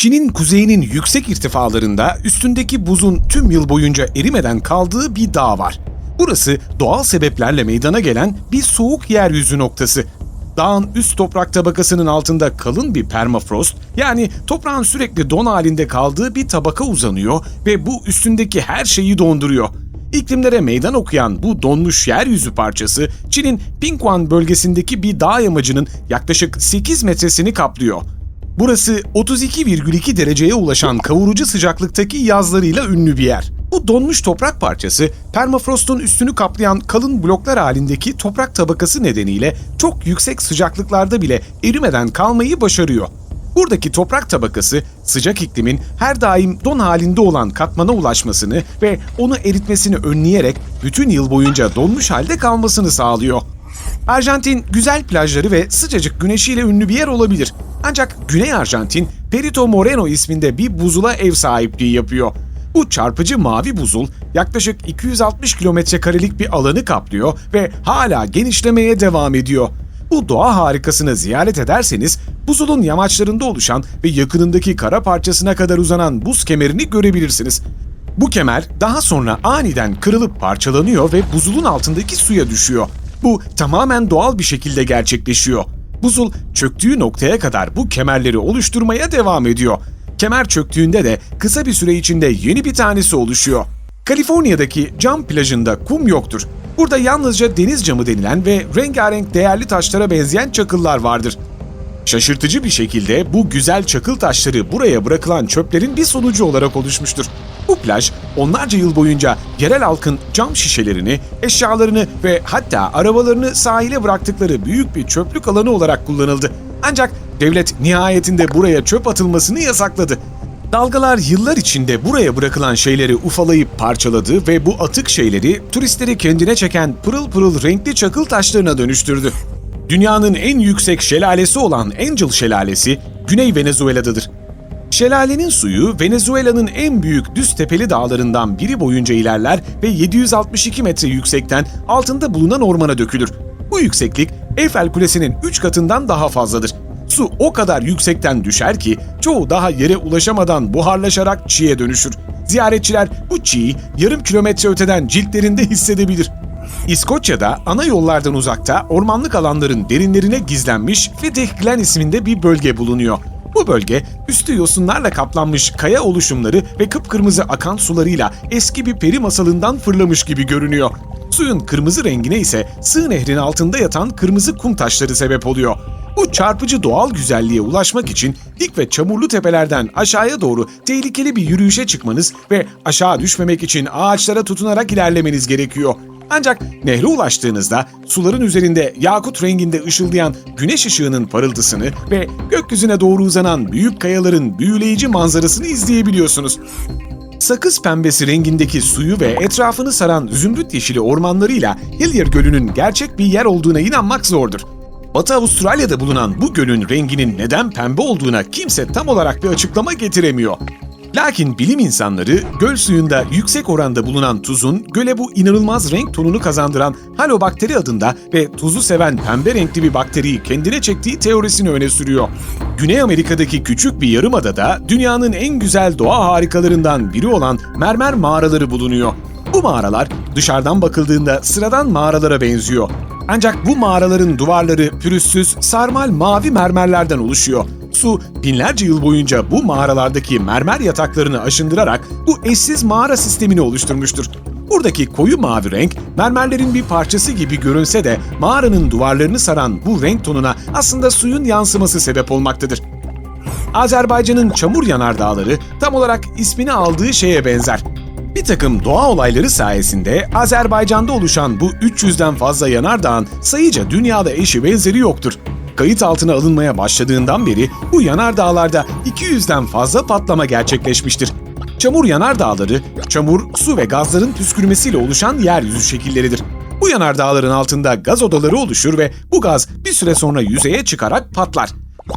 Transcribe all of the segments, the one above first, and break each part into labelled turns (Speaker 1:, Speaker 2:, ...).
Speaker 1: Çin'in kuzeyinin yüksek irtifalarında üstündeki buzun tüm yıl boyunca erimeden kaldığı bir dağ var. Burası doğal sebeplerle meydana gelen bir soğuk yeryüzü noktası. Dağın üst toprak tabakasının altında kalın bir permafrost yani toprağın sürekli don halinde kaldığı bir tabaka uzanıyor ve bu üstündeki her şeyi donduruyor. İklimlere meydan okuyan bu donmuş yeryüzü parçası Çin'in Pingguan bölgesindeki bir dağ yamacının yaklaşık 8 metresini kaplıyor. Burası 32,2 dereceye ulaşan kavurucu sıcaklıktaki yazlarıyla ünlü bir yer. Bu donmuş toprak parçası permafrostun üstünü kaplayan kalın bloklar halindeki toprak tabakası nedeniyle çok yüksek sıcaklıklarda bile erimeden kalmayı başarıyor. Buradaki toprak tabakası sıcak iklimin her daim don halinde olan katmana ulaşmasını ve onu eritmesini önleyerek bütün yıl boyunca donmuş halde kalmasını sağlıyor. Arjantin güzel plajları ve sıcacık güneşiyle ünlü bir yer olabilir. Ancak Güney Arjantin Perito Moreno isminde bir buzula ev sahipliği yapıyor. Bu çarpıcı mavi buzul yaklaşık 260 kilometre karelik bir alanı kaplıyor ve hala genişlemeye devam ediyor. Bu doğa harikasını ziyaret ederseniz buzulun yamaçlarında oluşan ve yakınındaki kara parçasına kadar uzanan buz kemerini görebilirsiniz. Bu kemer daha sonra aniden kırılıp parçalanıyor ve buzulun altındaki suya düşüyor. Bu tamamen doğal bir şekilde gerçekleşiyor. Buzul çöktüğü noktaya kadar bu kemerleri oluşturmaya devam ediyor. Kemer çöktüğünde de kısa bir süre içinde yeni bir tanesi oluşuyor. Kaliforniya'daki cam plajında kum yoktur. Burada yalnızca deniz camı denilen ve rengarenk değerli taşlara benzeyen çakıllar vardır. Şaşırtıcı bir şekilde bu güzel çakıl taşları buraya bırakılan çöplerin bir sonucu olarak oluşmuştur. Bu plaj onlarca yıl boyunca yerel halkın cam şişelerini, eşyalarını ve hatta arabalarını sahile bıraktıkları büyük bir çöplük alanı olarak kullanıldı. Ancak devlet nihayetinde buraya çöp atılmasını yasakladı. Dalgalar yıllar içinde buraya bırakılan şeyleri ufalayıp parçaladı ve bu atık şeyleri turistleri kendine çeken pırıl pırıl renkli çakıl taşlarına dönüştürdü. Dünyanın en yüksek şelalesi olan Angel Şelalesi, Güney Venezuela'dadır. Şelalenin suyu Venezuela'nın en büyük düz tepeli dağlarından biri boyunca ilerler ve 762 metre yüksekten altında bulunan ormana dökülür. Bu yükseklik Eyfel Kulesi'nin 3 katından daha fazladır. Su o kadar yüksekten düşer ki çoğu daha yere ulaşamadan buharlaşarak çiğe dönüşür. Ziyaretçiler bu çiği yarım kilometre öteden ciltlerinde hissedebilir. İskoçya'da ana yollardan uzakta ormanlık alanların derinlerine gizlenmiş Fetih Glen isminde bir bölge bulunuyor. Bu bölge üstü yosunlarla kaplanmış kaya oluşumları ve kıpkırmızı akan sularıyla eski bir peri masalından fırlamış gibi görünüyor. Suyun kırmızı rengine ise Sığ Nehri'nin altında yatan kırmızı kum taşları sebep oluyor. Bu çarpıcı doğal güzelliğe ulaşmak için dik ve çamurlu tepelerden aşağıya doğru tehlikeli bir yürüyüşe çıkmanız ve aşağı düşmemek için ağaçlara tutunarak ilerlemeniz gerekiyor. Ancak nehre ulaştığınızda suların üzerinde yakut renginde ışıldayan güneş ışığının parıltısını ve gökyüzüne doğru uzanan büyük kayaların büyüleyici manzarasını izleyebiliyorsunuz. Sakız pembesi rengindeki suyu ve etrafını saran zümrüt yeşili ormanlarıyla Hillier Gölü'nün gerçek bir yer olduğuna inanmak zordur. Batı Avustralya'da bulunan bu gölün renginin neden pembe olduğuna kimse tam olarak bir açıklama getiremiyor. Lakin bilim insanları göl suyunda yüksek oranda bulunan tuzun göle bu inanılmaz renk tonunu kazandıran halobakteri adında ve tuzu seven pembe renkli bir bakteriyi kendine çektiği teorisini öne sürüyor. Güney Amerika'daki küçük bir yarımadada dünyanın en güzel doğa harikalarından biri olan mermer mağaraları bulunuyor. Bu mağaralar dışarıdan bakıldığında sıradan mağaralara benziyor. Ancak bu mağaraların duvarları pürüzsüz, sarmal mavi mermerlerden oluşuyor. Su binlerce yıl boyunca bu mağaralardaki mermer yataklarını aşındırarak bu eşsiz mağara sistemini oluşturmuştur. Buradaki koyu mavi renk mermerlerin bir parçası gibi görünse de mağaranın duvarlarını saran bu renk tonuna aslında suyun yansıması sebep olmaktadır. Azerbaycan'ın çamur yanardağları tam olarak ismini aldığı şeye benzer. Bir takım doğa olayları sayesinde Azerbaycan'da oluşan bu 300'den fazla yanardağın sayıca dünyada eşi benzeri yoktur. Kayıt altına alınmaya başladığından beri bu yanardağlarda 200'den fazla patlama gerçekleşmiştir. Çamur yanardağları, çamur, su ve gazların püskürmesiyle oluşan yeryüzü şekilleridir. Bu yanardağların altında gaz odaları oluşur ve bu gaz bir süre sonra yüzeye çıkarak patlar.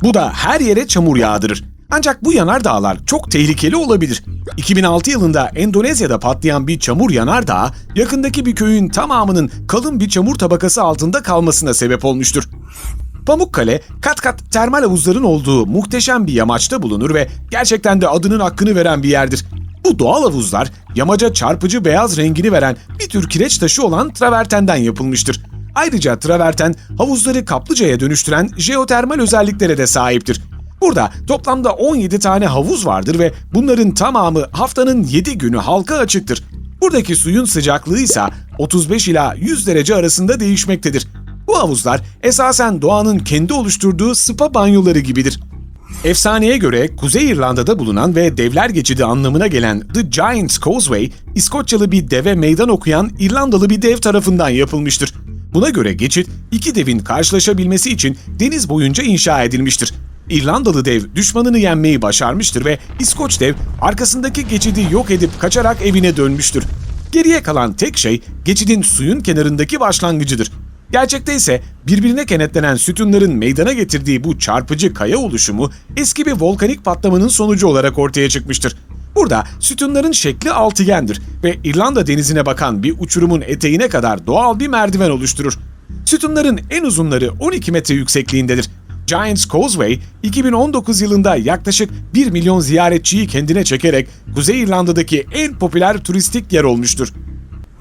Speaker 1: Bu da her yere çamur yağdırır. Ancak bu yanardağlar çok tehlikeli olabilir. 2006 yılında Endonezya'da patlayan bir çamur yanardağı, yakındaki bir köyün tamamının kalın bir çamur tabakası altında kalmasına sebep olmuştur. Pamukkale, kat kat termal havuzların olduğu muhteşem bir yamaçta bulunur ve gerçekten de adının hakkını veren bir yerdir. Bu doğal havuzlar yamaca çarpıcı beyaz rengini veren bir tür kireç taşı olan travertenden yapılmıştır. Ayrıca traverten havuzları kaplıcaya dönüştüren jeotermal özelliklere de sahiptir. Burada toplamda 17 tane havuz vardır ve bunların tamamı haftanın 7 günü halka açıktır. Buradaki suyun sıcaklığı ise 35 ila 100 derece arasında değişmektedir. Bu havuzlar esasen doğanın kendi oluşturduğu spa banyoları gibidir. Efsaneye göre Kuzey İrlanda'da bulunan ve devler geçidi anlamına gelen The Giant's Causeway, İskoçyalı bir deve meydan okuyan İrlandalı bir dev tarafından yapılmıştır. Buna göre geçit iki devin karşılaşabilmesi için deniz boyunca inşa edilmiştir. İrlandalı dev düşmanını yenmeyi başarmıştır ve İskoç dev arkasındaki geçidi yok edip kaçarak evine dönmüştür. Geriye kalan tek şey geçidin suyun kenarındaki başlangıcıdır. Gerçekte ise birbirine kenetlenen sütunların meydana getirdiği bu çarpıcı kaya oluşumu eski bir volkanik patlamanın sonucu olarak ortaya çıkmıştır. Burada sütunların şekli altıgendir ve İrlanda denizine bakan bir uçurumun eteğine kadar doğal bir merdiven oluşturur. Sütunların en uzunları 12 metre yüksekliğindedir. Giants Causeway, 2019 yılında yaklaşık 1 milyon ziyaretçiyi kendine çekerek Kuzey İrlanda'daki en popüler turistik yer olmuştur.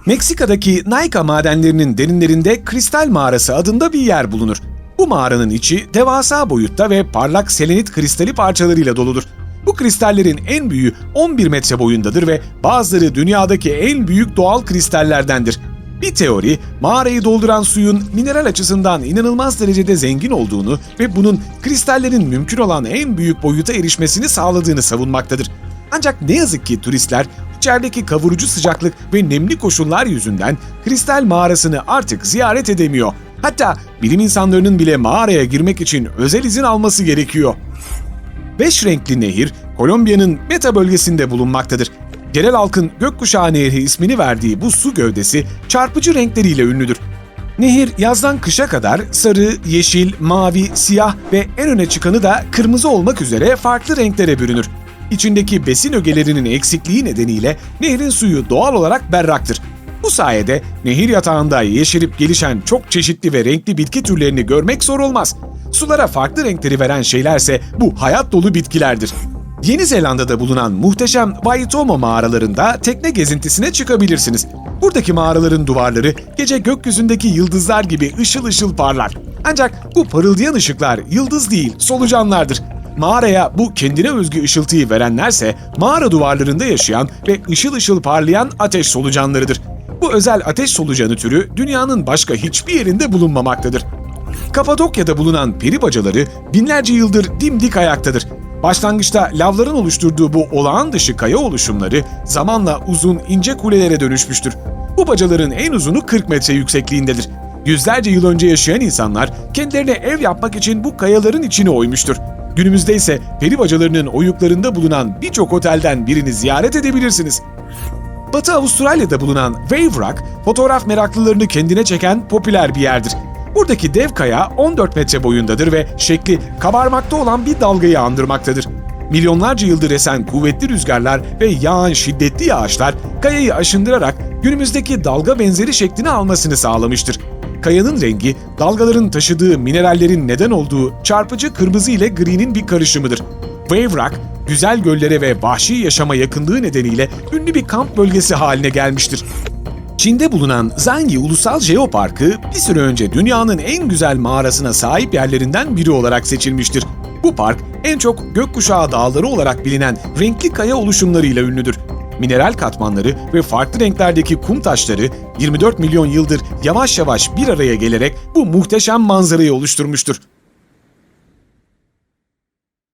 Speaker 1: Meksika'daki Nayka madenlerinin derinlerinde Kristal Mağarası adında bir yer bulunur. Bu mağaranın içi devasa boyutta ve parlak selenit kristali parçalarıyla doludur. Bu kristallerin en büyüğü 11 metre boyundadır ve bazıları dünyadaki en büyük doğal kristallerdendir. Bir teori, mağarayı dolduran suyun mineral açısından inanılmaz derecede zengin olduğunu ve bunun kristallerin mümkün olan en büyük boyuta erişmesini sağladığını savunmaktadır. Ancak ne yazık ki turistler içerideki kavurucu sıcaklık ve nemli koşullar yüzünden kristal mağarasını artık ziyaret edemiyor. Hatta bilim insanlarının bile mağaraya girmek için özel izin alması gerekiyor. Beş renkli nehir, Kolombiya'nın Meta bölgesinde bulunmaktadır. Yerel halkın Gökkuşağı Nehri ismini verdiği bu su gövdesi çarpıcı renkleriyle ünlüdür. Nehir yazdan kışa kadar sarı, yeşil, mavi, siyah ve en öne çıkanı da kırmızı olmak üzere farklı renklere bürünür. İçindeki besin ögelerinin eksikliği nedeniyle nehrin suyu doğal olarak berraktır. Bu sayede nehir yatağında yeşerip gelişen çok çeşitli ve renkli bitki türlerini görmek zor olmaz. Sulara farklı renkleri veren şeylerse bu hayat dolu bitkilerdir. Yeni Zelanda'da bulunan muhteşem Waitomo mağaralarında tekne gezintisine çıkabilirsiniz. Buradaki mağaraların duvarları gece gökyüzündeki yıldızlar gibi ışıl ışıl parlar. Ancak bu parıldayan ışıklar yıldız değil, solucanlardır. Mağaraya bu kendine özgü ışıltıyı verenlerse mağara duvarlarında yaşayan ve ışıl ışıl parlayan ateş solucanlarıdır. Bu özel ateş solucanı türü dünyanın başka hiçbir yerinde bulunmamaktadır. Kapadokya'da bulunan peri bacaları binlerce yıldır dimdik ayaktadır. Başlangıçta lavların oluşturduğu bu olağan dışı kaya oluşumları zamanla uzun ince kulelere dönüşmüştür. Bu bacaların en uzunu 40 metre yüksekliğindedir. Yüzlerce yıl önce yaşayan insanlar kendilerine ev yapmak için bu kayaların içine oymuştur. Günümüzde ise peri bacalarının oyuklarında bulunan birçok otelden birini ziyaret edebilirsiniz. Batı Avustralya'da bulunan Wave Rock, fotoğraf meraklılarını kendine çeken popüler bir yerdir. Buradaki dev kaya 14 metre boyundadır ve şekli kabarmakta olan bir dalgayı andırmaktadır. Milyonlarca yıldır esen kuvvetli rüzgarlar ve yağan şiddetli yağışlar kayayı aşındırarak günümüzdeki dalga benzeri şeklini almasını sağlamıştır. Kayanın rengi, dalgaların taşıdığı minerallerin neden olduğu çarpıcı kırmızı ile gri'nin bir karışımıdır. Wave Rock, güzel göllere ve vahşi yaşama yakınlığı nedeniyle ünlü bir kamp bölgesi haline gelmiştir. Çin'de bulunan Zangi Ulusal Jeoparkı bir süre önce dünyanın en güzel mağarasına sahip yerlerinden biri olarak seçilmiştir. Bu park en çok gökkuşağı dağları olarak bilinen renkli kaya oluşumlarıyla ünlüdür. Mineral katmanları ve farklı renklerdeki kum taşları 24 milyon yıldır yavaş yavaş bir araya gelerek bu muhteşem manzarayı oluşturmuştur.